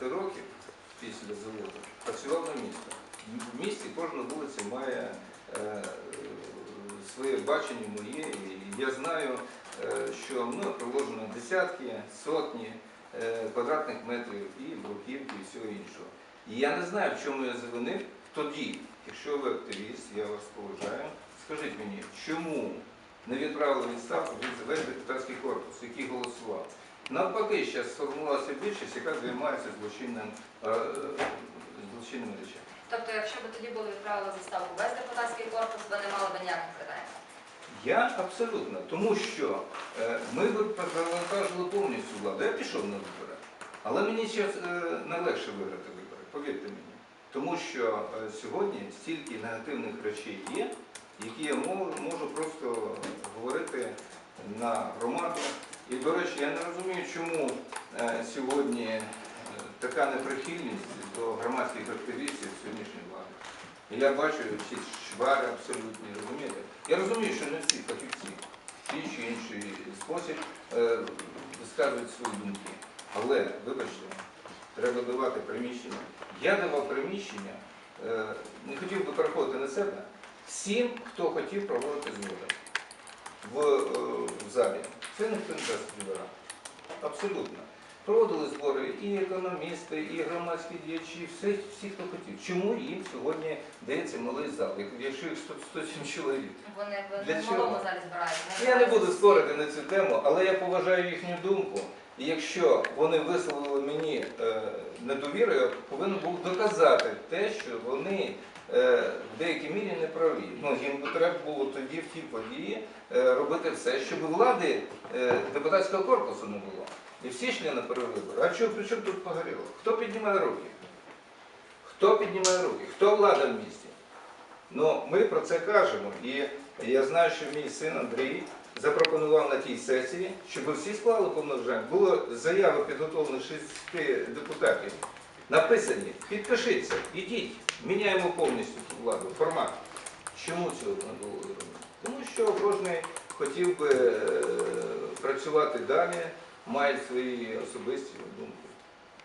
років після заводу працював на місто. В місті кожна вулиця має е, своє бачення моє, я знаю, е, що мною приложено десятки, сотні е, квадратних метрів і бруківки, і всього іншого. І я не знаю, в чому я завинив тоді, якщо ви активіст, я вас поважаю, скажіть мені, чому не відправили відставку від весь депутатський корпус, який голосував? Навпаки, зараз сформувалася більшість, яка займається злочинним, е, злочинними речами. Тобто, якщо б тоді були відправили заставку весь депутатський корпус, ви не мали б ніяких питань. Я абсолютно, тому що е, ми б перевантажили повністю владу. Я пішов на вибори, але мені зараз е, найлегше виграти вибори, повірте мені. Тому що е, сьогодні стільки негативних речей є, які я можу, можу просто говорити на громаду. І, до речі, я не розумію, чому е, сьогодні е, така неприхильність до громадських активістів сьогоднішньої влади. І я бачу всі швари абсолютні, розумієте? Я розумію, що не всі фахівці ті чи інший спосіб е, висказують свої думки. Але, вибачте, треба давати приміщення. Я давав приміщення, не хотів би переходити на себе, всім, хто хотів проводити згоди в, в залі. Це ніхто не дасть збирати. Абсолютно. Проводили збори і економісти, і громадські діячі, всі, всі, хто хотів. Чому їм сьогодні дається малий зал, якщо їх 107 чоловік? Вони в Для в чого? малому залі збирають. Я не буду спорити на цю тему, але я поважаю їхню думку. І якщо вони висловили мені е, недовіру, я повинен був доказати те, що вони е, в деякій мірі не праві. Ну, їм треба було тоді в ті події е, робити все, щоб влади депутатського корпусу не було. І всі йшли на перевибори. А чого, при чому тут погоріло? Хто піднімає руки? Хто піднімає руки? Хто влада в місті? Ну, ми про це кажемо. І я знаю, що мій син Андрій запропонував на тій сесії, щоб всі склали повноваження. Було заява підготовлена шести депутатів. Написані, підпишіться, ідіть, міняємо повністю владу, формат. Чому цього не було зроблено? Тому що кожен хотів би е, працювати далі, має свої особисті думки.